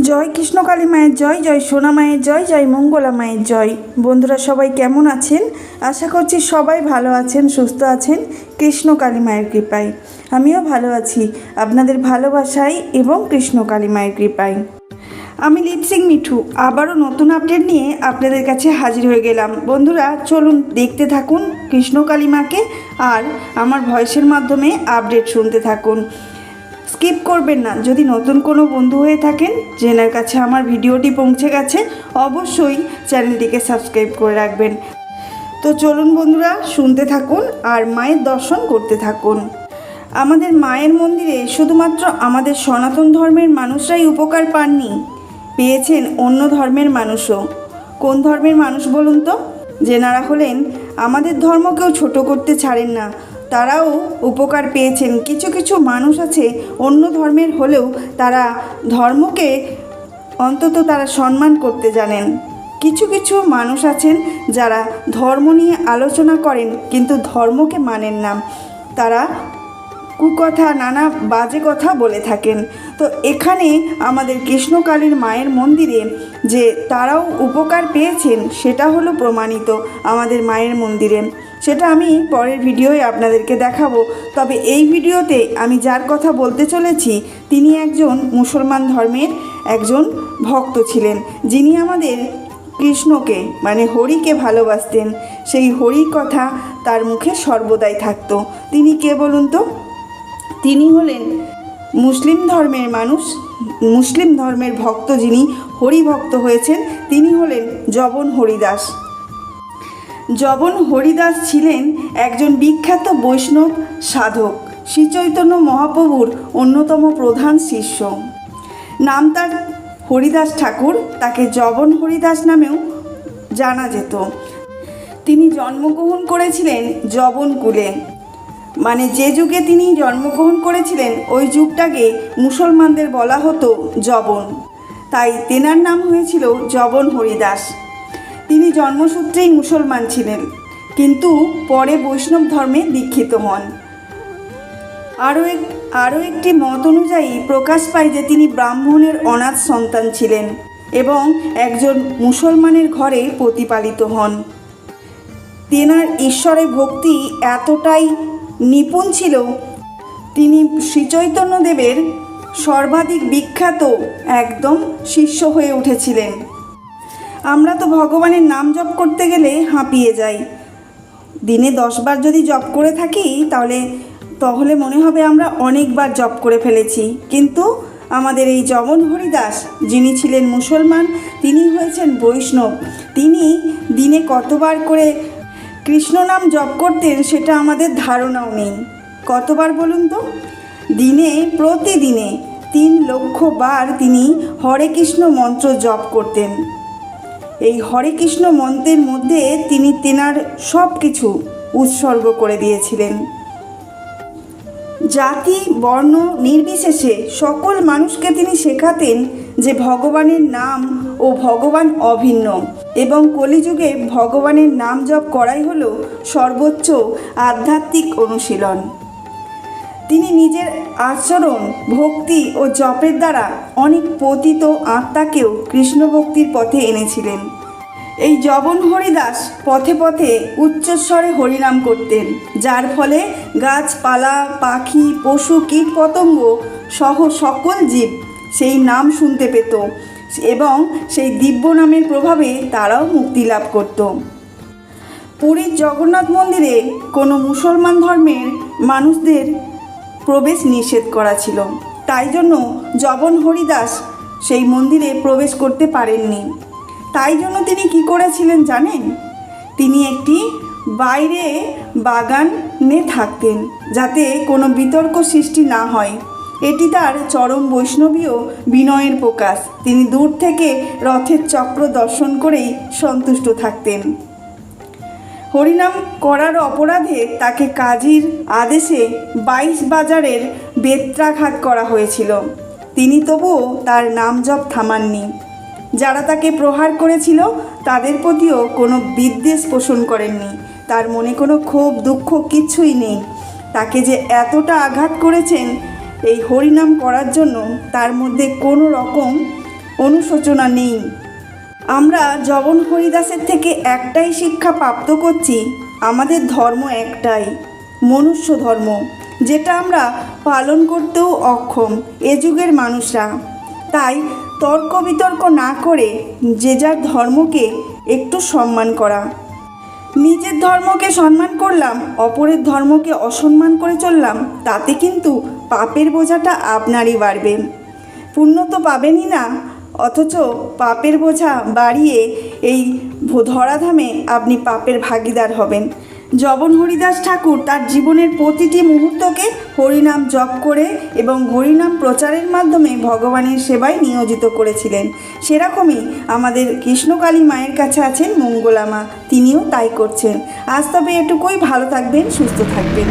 জয় কৃষ্ণকালী মায়ের জয় জয় সোনা মায়ের জয় জয় মঙ্গলা মায়ের জয়। বন্ধুরা, সবাই কেমন আছেন? আশা করছি সবাই ভালো আছেন, সুস্থ আছেন। কৃষ্ণকালী মায়ের কৃপায়। আমিও ভালো আছি। আপনাদের ভালোবাসায় এবং কৃষ্ণকালী মায়ের কৃপায়। আমি লিপসিং মিঠু। আবারও নতুন আপডেট নিয়ে আপনাদের কাছে হাজির হয়ে গেলাম। বন্ধুরা, চলুন দেখতে থাকুন কৃষ্ণ মাকে আর আমার ভয়েসের মাধ্যমে আপডেট শুনতে থাকুন। স্কিপ করবেন না। যদি নতুন কোনো বন্ধু হয়ে থাকেন যেনার কাছে আমার ভিডিওটি পৌঁছে গেছে, অবশ্যই চ্যানেলটিকে সাবস্ক্রাইব করে রাখবেন। তো চলুন বন্ধুরা, শুনতে থাকুন আর মায়ের দর্শন করতে থাকুন। আমাদের মায়ের মন্দিরে শুধুমাত্র আমাদের সনাতন ধর্মের মানুষরাই উপকার পাননি। পেয়েছেন অন্য ধর্মের মানুষও। কোন ধর্মের মানুষ বলুন তো? যেনারা হলেন, আমাদের ধর্মকেও ছোট করতে ছাড়েন না। তারাও উপকার পেয়েছেন। কিছু কিছু মানুষ আছে, অন্য ধর্মের হলেও তারা ধর্মকে অন্তত তারা সম্মান করতে জানেন। কিছু কিছু মানুষ আছেন যারা ধর্ম নিয়ে আলোচনা করেন, কিন্তু ধর্মকে মানেন না। তারা কুকথা, নানা বাজে কথা বলে থাকেন। তো এখানে আমাদের কৃষ্ণকালীর মায়ের মন্দিরে যে তারাও উপকার পেয়েছেন, সেটা হলো প্রমাণিত আমাদের মায়ের মন্দিরে। সেটা আমি পরের ভিডিওয়ে আপনাদেরকে দেখাবো। তবে এই ভিডিওতে আমি যার কথা বলতে চলেছি, তিনি একজন মুসলমান ধর্মের একজন ভক্ত ছিলেন। যিনি আমাদের কৃষ্ণকে মানে হরিকে ভালোবাসতেন। সেই হরির কথা তার মুখে সর্বদাই থাকতো। তিনি কে বলুন তো? তিনি হলেন মুসলিম ধর্মের মানুষ, মুসলিম ধর্মের ভক্ত যিনি হরিভক্ত হয়েছেন, তিনি হলেন জবন হরিদাস। জবন হরিদাস ছিলেন একজন বিখ্যাত বৈষ্ণব সাধক, শ্রীচৈতন্য মহাপ্রভুর অন্যতম প্রধান শিষ্য। নাম তার হরিদাস ঠাকুর, তাকে জবন হরিদাস নামেও জানা যেত। তিনি জন্মগ্রহণ করেছিলেন জবনকুলে। মানে যে যুগে তিনি জন্মগ্রহণ করেছিলেন, ওই যুগটাকে মুসলমানদের বলা হতো জবন। তাই তেনার নাম হয়েছিল জবন হরিদাস। তিনি জন্মসূত্রেই মুসলমান ছিলেন, কিন্তু পরে বৈষ্ণব ধর্মে দীক্ষিত হন। আরও এক, আরও একটি মত অনুযায়ী প্রকাশ পায় যে তিনি ব্রাহ্মণের অনাথ সন্তান ছিলেন এবং একজন মুসলমানের ঘরে প্রতিপালিত হন। তেনার ঈশ্বরে ভক্তি এতটাই নিপুণ ছিল। তিনি শ্রীচৈতন্যদেবের সর্বাধিক বিখ্যাত একদম শিষ্য হয়ে উঠেছিলেন। আমরা তো ভগবানের নাম জপ করতে গেলে হাঁপিয়ে যাই। দিনে দশবার যদি জপ করে থাকি, তাহলে তাহলে মনে হবে আমরা অনেকবার জপ করে ফেলেছি। কিন্তু আমাদের এই জমন হরিদাস, যিনি ছিলেন মুসলমান, তিনি হয়েছেন বৈষ্ণব। তিনি দিনে কতবার করে কৃষ্ণ নাম জপ করতেন সেটা আমাদের ধারণাও নেই। কতবার বলুন তো? দিনে, প্রতিদিনে তিন লক্ষ বার তিনি হরে কৃষ্ণ মন্ত্র জপ করতেন। এই হরে কৃষ্ণ মন্ত্রের মধ্যে তিনি তেনার সব কিছু উৎসর্গ করে দিয়েছিলেন। জাতি, বর্ণ, নির্বিশেষে সকল মানুষকে তিনি শেখাতেন যে ভগবানের নাম ও ভগবান অভিন্ন এবং কলিযুগে ভগবানের নাম জপ করাই হল সর্বোচ্চ আধ্যাত্মিক অনুশীলন। তিনি নিজের আচরণ, ভক্তি ও জপের দ্বারা অনেক পতিত আত্মাকেও কৃষ্ণ ভক্তির পথে এনেছিলেন। এই জবন হরিদাস পথে পথে উচ্চস্বরে হরিনাম করতেন, যার ফলে গাছপালা, পাখি, পশু কীট পতঙ্গ সহ সকল জীব সেই নাম শুনতে পেত এবং সেই দিব্য নামের প্রভাবে তারাও মুক্তি লাভ করত। পুরীর জগন্নাথ মন্দিরে কোনো মুসলমান ধর্মের মানুষদের প্রবেশ নিষেধ করা ছিল। তাই জন্য জবন হরিদাস সেই মন্দিরে প্রবেশ করতে পারেননি। তাই জন্য তিনি কি করেছিলেন জানেন? তিনি একটি বাইরে বাগানে থাকতেন যাতে কোনো বিতর্ক সৃষ্টি না হয়। এটি তার চরম বৈষ্ণবীয় বিনয়ের প্রকাশ। তিনি দূর থেকে রথের চক্র দর্শন করেই সন্তুষ্ট থাকতেন। হরিনাম করার অপরাধে তাকে কাজীর আদেশে বাইশ বাজারের বেত্রাঘাত করা হয়েছিল। তিনি তবুও তার নাম জপ থামাননি। যারা তাকে প্রহার করেছিল, তাদের প্রতিও কোনো বিদ্বেষ পোষণ করেননি। তার মনে কোনো ক্ষোভ, দুঃখ কিছুই নেই। তাকে যে এতটা আঘাত করেছেন এই হরিনাম করার জন্য তার মধ্যে কোনো রকম অনুশোচনা নেই। আমরা জবন হরিদাসের থেকে একটাই শিক্ষা প্রাপ্ত করছি, আমাদের ধর্ম একটাই, মনুষ্য ধর্ম, যেটা আমরা পালন করতেও অক্ষম এ যুগের মানুষরা। তাই তর্ক বিতর্ক না করে যে যার ধর্মকে একটু সম্মান করা। নিজের ধর্মকে সম্মান করলাম, অপরের ধর্মকে অসম্মান করে চললাম, তাতে কিন্তু পাপের বোঝাটা আপনারই বাড়বে। পুণ্য তো পাবেনই না, অথচ পাপের বোঝা বাড়িয়ে এই ধরাধামে আপনি পাপের ভাগিদার হবেন। জবন হরিদাস ঠাকুর তার জীবনের প্রতিটি মুহূর্তকে হরিনাম জপ করে এবং হরিনাম প্রচারের মাধ্যমে ভগবানের সেবায় নিয়োজিত করেছিলেন। সেরকমই আমাদের কৃষ্ণকালী মায়ের কাছে আছেন মঙ্গলামা, তিনিও তাই করছেন। আজ তবে এটুকুই, ভালো থাকবেন, সুস্থ থাকবেন।